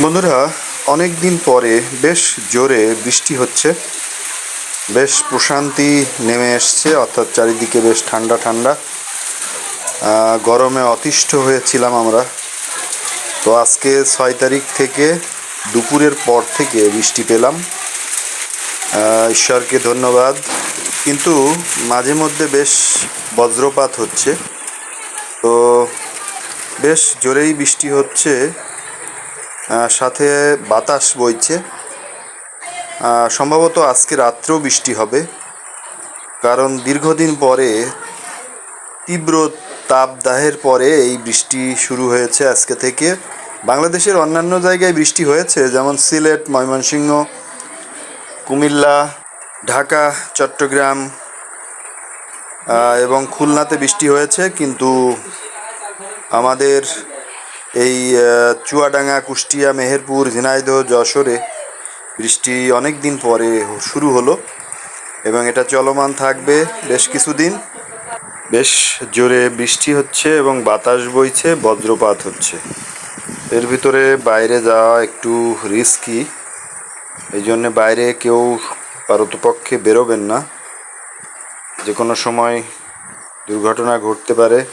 বন্ধুরা অনেক দিন পরে বেশ জোরে বৃষ্টি হচ্ছে। বেশ প্রশান্তি নেমে এসছে, অর্থাৎ চারিদিকে বেশ ঠান্ডা ঠান্ডা। গরমে অতিষ্ঠ হয়েছিলাম আমরা। তো আজকে ছয় তারিখ থেকে দুপুরের পর থেকে বৃষ্টি পেলাম। ঈশ্বরকে ধন্যবাদ। কিন্তু মাঝে মধ্যে বেশ বজ্রপাত হচ্ছে। তো বেশ জোরেই বৃষ্টি হচ্ছে। সাথে বাতাস বইছে। সম্ভবত আজকে রাত্রেও বৃষ্টি হবে, কারণ দীর্ঘদিন পরে, তীব্র তাপদাহের পরে এই বৃষ্টি শুরু হয়েছে আজকে থেকে। বাংলাদেশের অন্যান্য জায়গায় বৃষ্টি হয়েছে, যেমন সিলেট, ময়মনসিংহ, কুমিল্লা, ঢাকা, চট্টগ্রাম এবং খুলনাতে বৃষ্টি হয়েছে, কিন্তু আমাদের এই চুয়াডাঙ্গা, কুষ্টিয়া, মেহেরপুর, ঝিনাইদহ, যশোরে বৃষ্টি অনেক দিন পরে শুরু হলো এবং এটা চলমান থাকবে বেশ কিছুদিন। বেশ জোরে বৃষ্টি হচ্ছে এবং বাতাস বইছে, বজ্রপাত হচ্ছে। এর ভিতরে বাইরে যাওয়া একটু রিস্কি এই জন্যে বাইরে কেউ পারতপক্ষে বেরোবেন না। যে কোনো সময় দুর্ঘটনা ঘটতে পারে।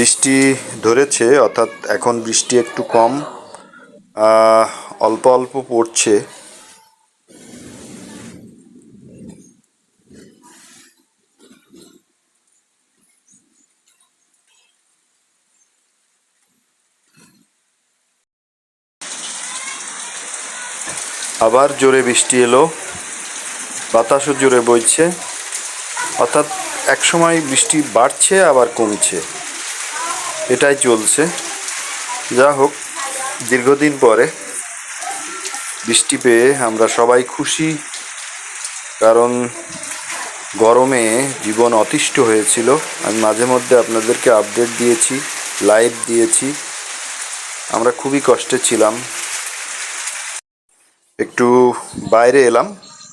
বৃষ্টি ধরেছে, অর্থাৎ এখন বৃষ্টি একটু কম। অল্প অল্প পড়ছে। আবার জোরে বৃষ্টি এলো। বাতাসও জোরে বইছে। অর্থাৎ এক সময় বৃষ্টি বাড়ছে, আবার কমছে। এটাই চলছে। যা হোক, দীর্ঘদিন পরে বৃষ্টি পেয়ে আমরা সবাই খুশি, কারণ গরমে জীবন অতিষ্ঠ হয়েছিল। আমি মাঝে মধ্যে আপনাদেরকে আপডেট দিয়েছি লাইভ দিয়েছি। আমরা খুবই কষ্টে ছিলাম। একটু বাইরে এলাম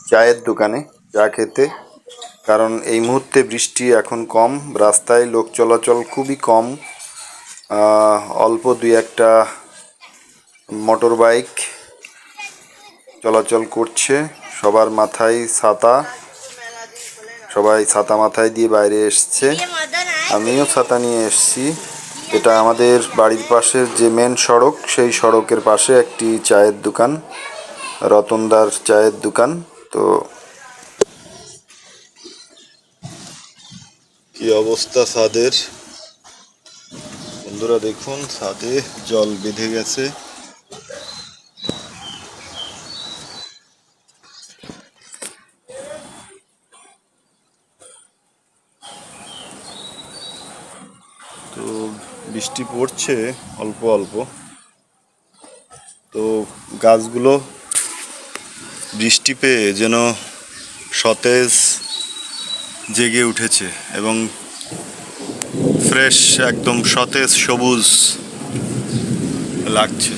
চায়ের দোকানে, চা খেতে, কারণ এই মুহূর্তে বৃষ্টি এখন কম। রাস্তায় লোক চলাচল খুবই কম। অল্প দুই একটা মোটর বাইক চলাচল করছে। সবার মাথায় ছাতা। সবাই ছাতা মাথায় দিয়ে বাইরে এসছে। আমিও ছাতা নিয়ে এসছি। এটা আমাদের বাড়ির পাশের যে মেন সড়ক, সেই সড়কের পাশে একটি চায়ের দোকান, রতনদার চায়ের দোকান। তো কি অবস্থা ছাদের? বন্ধুরা দেখুন, ছাদে জল বেঁধে গেছে। তো বৃষ্টি পড়ছে, অল্প অল্প। তো গাছগুলো বৃষ্টি পেয়ে যেন সতেজ জেগে উঠেছে এবং ফ্রেশ একদম সতেজ সবুজ লাগছে।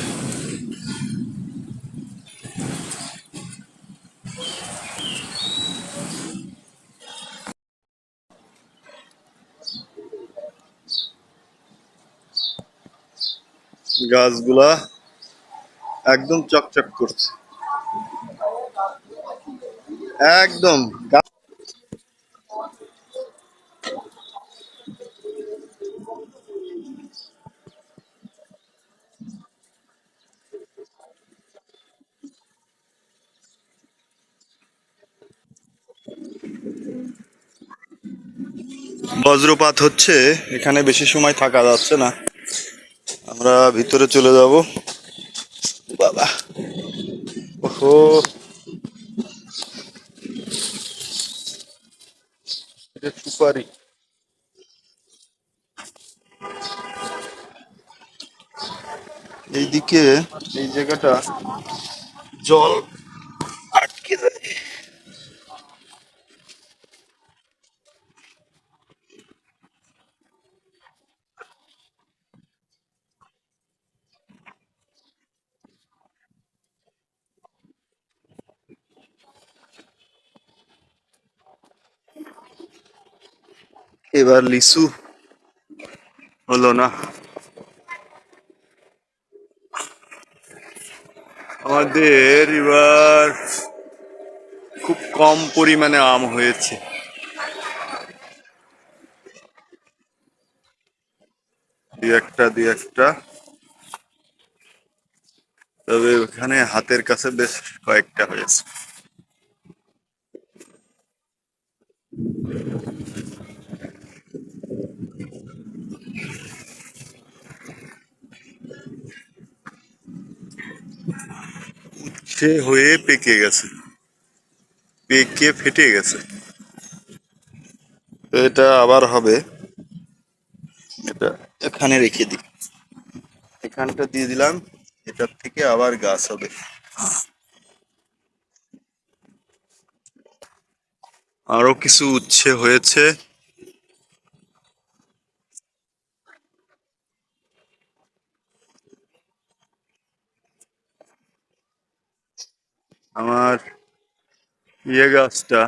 গাছগুলা একদম চকচক করছে। একদম বজ্রপাত হচ্ছে, এখানে বেশি সময় থাকা যাচ্ছে না। আমরা ভিতরে চলে যাব। বাবা। ওহো। সুপারি। এইদিকে এই জায়গাটা জল এবার লিচু হলো না। আমাদের এবার খুব কম পরিমাণে আম হয়েছে। দুই একটা দুই একটা। তবে ওখানে হাতের কাছে বেশ কয়েকটা হয়েছে। উচ্ছে হয়ে পেকে গেছে। পেকে ফেটে গেছে। তো এটা আবার হবে। এটা এখানে রেখে দিই। এখানটা দিয়ে দিলাম। এটার থেকে আবার গাছ হবে। আরও কিছু উচ্ছে হয়েছে। আমার ইয়ে গাছটা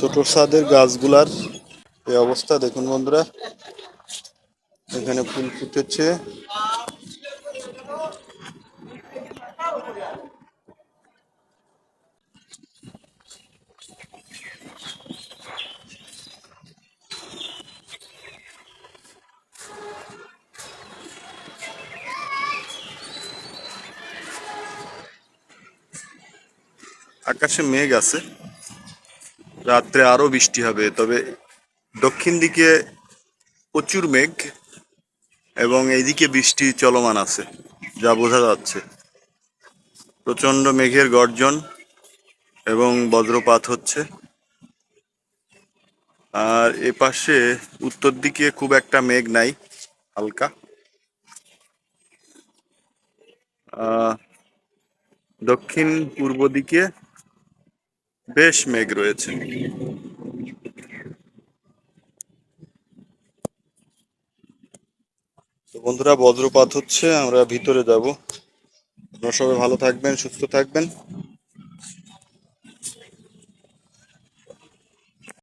ছোট সাদের গাছগুলার এই অবস্থা। দেখুন বন্ধুরা এখানে ফুল ফুটেছে। আকাশে মেঘ আছে। রাত্রে আরও বৃষ্টি হবে, তবে দক্ষিণ দিকে প্রচুর মেঘ এবং এইদিকে বৃষ্টি চলমান আছে, যা বোঝা যাচ্ছে। প্রচণ্ড মেঘের গর্জন এবং বজ্রপাত হচ্ছে। আর এ পাশে উত্তর দিকে খুব একটা মেঘ নাই, হালকা। দক্ষিণ পূর্ব দিকে বেশ মেঘ রয়েছে। বন্ধুরা, বজ্রপাত হচ্ছে, আমরা ভিতরে যাব। আপনারা সবাই ভালো থাকবেন, সুস্থ থাকবেন।